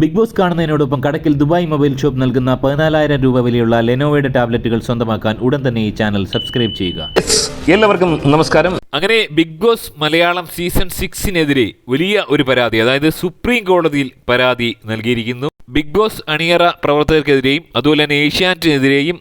Big Boss കാണുന്നതിനോടൊപ്പം കടക്കിൽ Dubai mobile shop നൽകുന്ന പതിനാലായിരം രൂപ വിലയുള്ള ലെനോവയുടെ ടാബ്ലറ്റുകൾ സ്വന്തമാക്കാൻ ഉടൻ തന്നെ ഈ ചാനൽ സബ്സ്ക്രൈബ് ചെയ്യുക. എല്ലാവർക്കും നമസ്കാരം. അങ്ങനെ ബിഗ് ബോസ് മലയാളം സീസൺ സിക്സിനെതിരെ വലിയ ഒരു പരാതി അതായത് സുപ്രീം കോടതിയിൽ പരാതി നൽകിയിരിക്കുന്നു. ബിഗ് ബോസ് അണിയറ പ്രവർത്തകർക്കെതിരെയും അതുപോലെ തന്നെ ഏഷ്യാനെറ്റിനെതിരെയും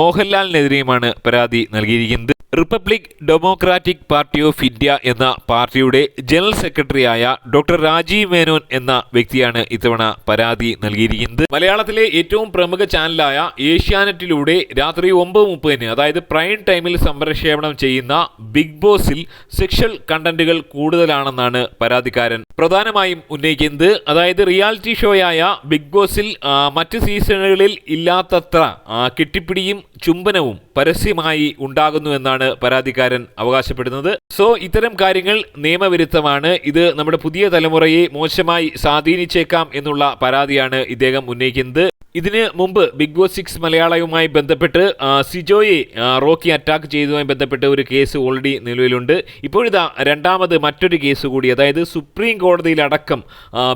മോഹൻലാലിനെതിരെയുമാണ് പരാതി നൽകിയിരിക്കുന്നത്. Republic Democratic Party of India എന്ന പാർട്ടിയുടെ ജനറൽ സെക്രട്ടറിയായ ഡോക്ടർ രാജീവ് മേനോൻ എന്ന വ്യക്തിയാണ് ഇത്തവണ പരാതി നൽകിയിരിക്കുന്നത്. മലയാളത്തിലെ ഏറ്റവും പ്രമുഖ ചാനലായ ഏഷ്യാനെറ്റിലൂടെ രാത്രി ഒമ്പത് മുപ്പതിന് അതായത് പ്രൈം ടൈമിൽ സംപ്രക്ഷേപണം ചെയ്യുന്ന ബിഗ് ബോസിൽ സെക്ഷൽ കണ്ടന്റുകൾ കൂടുതലാണെന്നാണ് പരാതിക്കാരൻ പ്രധാനമായും ഉന്നയിക്കുന്നത്. അതായത് റിയാലിറ്റി ഷോയായ ബിഗ് ബോസിൽ മറ്റ് സീസണുകളിൽ ഇല്ലാത്തത്ര കെട്ടിപ്പിടിയും ചുംബനവും പരസ്യമായി ഉണ്ടാകുന്നു എന്നാണ് പരാതിക്കാരൻ അവകാശപ്പെടുന്നത്. സോ ഇത്തരം കാര്യങ്ങൾ നിയമവിരുദ്ധമാണ്. ഇത് നമ്മുടെ പുതിയ തലമുറയെ മോശമായി സ്വാധീനിച്ചേക്കാം എന്നുള്ള പരാതിയാണ് ഇദ്ദേഹം ഉന്നയിക്കുന്നത്. ഇതിന് മുമ്പ് ബിഗ് ബോസ് സിക്സ് മലയാളവുമായി ബന്ധപ്പെട്ട് സിജോയെ റോക്കി അറ്റാക്ക് ചെയ്തതുമായി ബന്ധപ്പെട്ട് ഒരു കേസ് ഓൾറെഡി നിലവിലുണ്ട്. ഇപ്പോഴിതാ രണ്ടാമത് മറ്റൊരു കേസ് കൂടി അതായത് സുപ്രീം കോടതിയിലടക്കം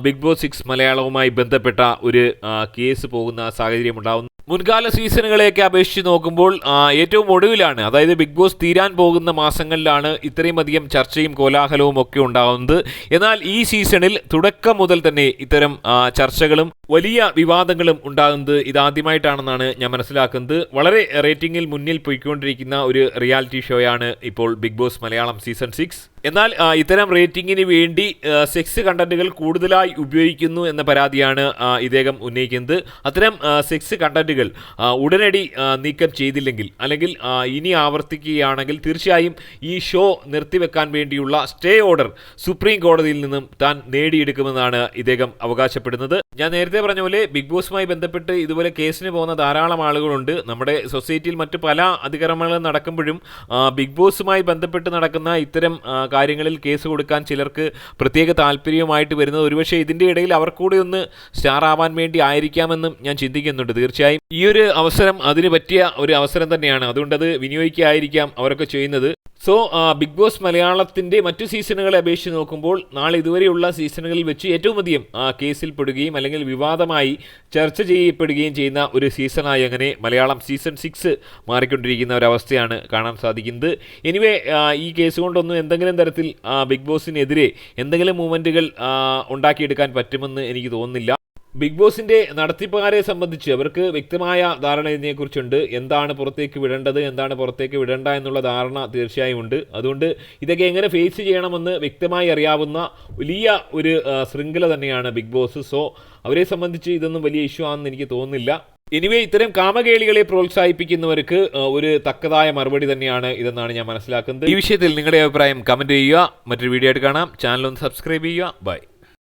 ബിഗ് ബോസ് സിക്സ് മലയാളവുമായി ബന്ധപ്പെട്ട ഒരു കേസ് പോകുന്ന സാഹചര്യം ഉണ്ടാകുന്നു മുൻകാല സീസണുകളെയൊക്കെ അപേക്ഷിച്ച് നോക്കുമ്പോൾ ഏറ്റവും ഒടുവിലാണ് അതായത് ബിഗ് ബോസ് തീരാൻ പോകുന്ന മാസങ്ങളിലാണ് ഇത്രയും അധികം ചർച്ചയും കോലാഹലവും ഒക്കെ ഉണ്ടാകുന്നത് എന്നാൽ ഈ സീസണിൽ തുടക്കം മുതൽ തന്നെ ഇത്തരം ചർച്ചകളും വലിയ വിവാദങ്ങളും ഉണ്ടാകുന്നത് ഇതാദ്യമായിട്ടാണെന്നാണ് ഞാൻ മനസ്സിലാക്കുന്നത്. വളരെ റേറ്റിംഗിൽ മുന്നിൽ പോയിക്കൊണ്ടിരിക്കുന്ന ഒരു റിയാലിറ്റി ഷോയാണ് ഇപ്പോൾ Bigg Boss Malayalam season six. എന്നാൽ ഇത്തരം റേറ്റിംഗിന് വേണ്ടി സെക്സ് കണ്ടന്റുകൾ കൂടുതലായി ഉപയോഗിക്കുന്നു എന്ന പരാതിയാണ് ഇദ്ദേഹം ഉന്നയിക്കുന്നത്. അത്തരം സെക്സ് കണ്ടന്റുകൾ ആ, ഉടനടി നീക്കം ചെയ്തില്ലെങ്കിൽ അല്ലെങ്കിൽ ഇനി ആവർത്തിക്കുകയാണെങ്കിൽ തീർച്ചയായും ഈ ഷോ നിർത്തിവെക്കാൻ വേണ്ടിയുള്ള സ്റ്റേ ഓർഡർ സുപ്രീം കോടതിയിൽ നിന്നും താൻ നേടിയെടുക്കുമെന്നാണ് ഇദ്ദേഹം അവകാശപ്പെടുന്നത്. ഞാൻ നേരത്തെ പറഞ്ഞ പോലെ ബിഗ് ബോസുമായി ബന്ധപ്പെട്ട് ഇതുപോലെ കേസിന് പോകുന്ന ധാരാളം ആളുകളുണ്ട്. നമ്മുടെ സൊസൈറ്റിയിൽ മറ്റ് പല അതിക്രമങ്ങളും നടക്കുമ്പോഴും ബിഗ് ബോസുമായി ബന്ധപ്പെട്ട് നടക്കുന്ന ഇത്തരം കാര്യങ്ങളിൽ കേസ് കൊടുക്കാൻ ചിലർക്ക് പ്രത്യേക താല്പര്യവുമായിട്ട് വരുന്നത് ഒരുപക്ഷെ ഇതിന്റെ ഇടയിൽ അവർ കൂടി ഒന്ന് സ്റ്റാർ ആവാൻ വേണ്ടി ആയിരിക്കാമെന്നും ഞാൻ ചിന്തിക്കുന്നുണ്ട്. തീർച്ചയായും ഈ ഒരു അവസരം അതിന് പറ്റിയ ഒരു അവസരം തന്നെയാണ്. അതുകൊണ്ട് അത് വിനിയോഗിക്കായിരിക്കാം അവരൊക്കെ ചെയ്യുന്നത്. സോ ബിഗ് ബോസ് മലയാളത്തിന്റെ മറ്റു സീസണുകളെ അപേക്ഷിച്ച് നോക്കുമ്പോൾ നാളെ ഇതുവരെയുള്ള സീസണുകളിൽ വെച്ച് ഏറ്റവും അധികം കേസിൽ പെടുകയും അല്ലെങ്കിൽ വിവാദമായി ചർച്ച ചെയ്യപ്പെടുകയും ചെയ്യുന്ന ഒരു സീസണായി അങ്ങനെ മലയാളം സീസൺ സിക്സ് മാറിക്കൊണ്ടിരിക്കുന്ന ഒരവസ്ഥയാണ് കാണാൻ സാധിക്കുന്നത്. എനിവേ ഈ കേസ് കൊണ്ടൊന്നും എന്തെങ്കിലും തരത്തിൽ ബിഗ് ബോസിനെതിരെ എന്തെങ്കിലും മൂവ്മെന്റുകൾ ഉണ്ടാക്കിയെടുക്കാൻ പറ്റുമെന്ന് എനിക്ക് തോന്നുന്നില്ല. ബിഗ് ബോസിന്റെ നടത്തിപ്പുകാരെ സംബന്ധിച്ച് അവർക്ക് വ്യക്തമായ ധാരണ ഇതിനെക്കുറിച്ചുണ്ട്. എന്താണ് പുറത്തേക്ക് വിടേണ്ടത് എന്താണ് പുറത്തേക്ക് വിടേണ്ട എന്നുള്ള ധാരണ തീർച്ചയായും ഉണ്ട്. അതുകൊണ്ട് ഇതൊക്കെ എങ്ങനെ ഫേസ് ചെയ്യണമെന്ന് വ്യക്തമായി അറിയാവുന്ന വലിയ ഒരു ശൃംഖല തന്നെയാണ് ബിഗ് ബോസ്. സോ അവരെ സംബന്ധിച്ച് ഇതൊന്നും വലിയ ഇഷ്യൂ ആണെന്ന് എനിക്ക് തോന്നുന്നില്ല. എനിവേ ഇത്തരം കാമകേളികളെ പ്രോത്സാഹിപ്പിക്കുന്നവർക്ക് ഒരു തക്കതായ മറുപടി തന്നെയാണ് ഇതെന്നാണ് ഞാൻ മനസ്സിലാക്കുന്നത്. ഈ വിഷയത്തിൽ നിങ്ങളുടെ അഭിപ്രായം കമന്റ് ചെയ്യുക. മറ്റൊരു വീഡിയോ ആയിട്ട് കാണാം. ചാനൽ ഒന്ന് സബ്സ്ക്രൈബ് ചെയ്യുക. ബൈ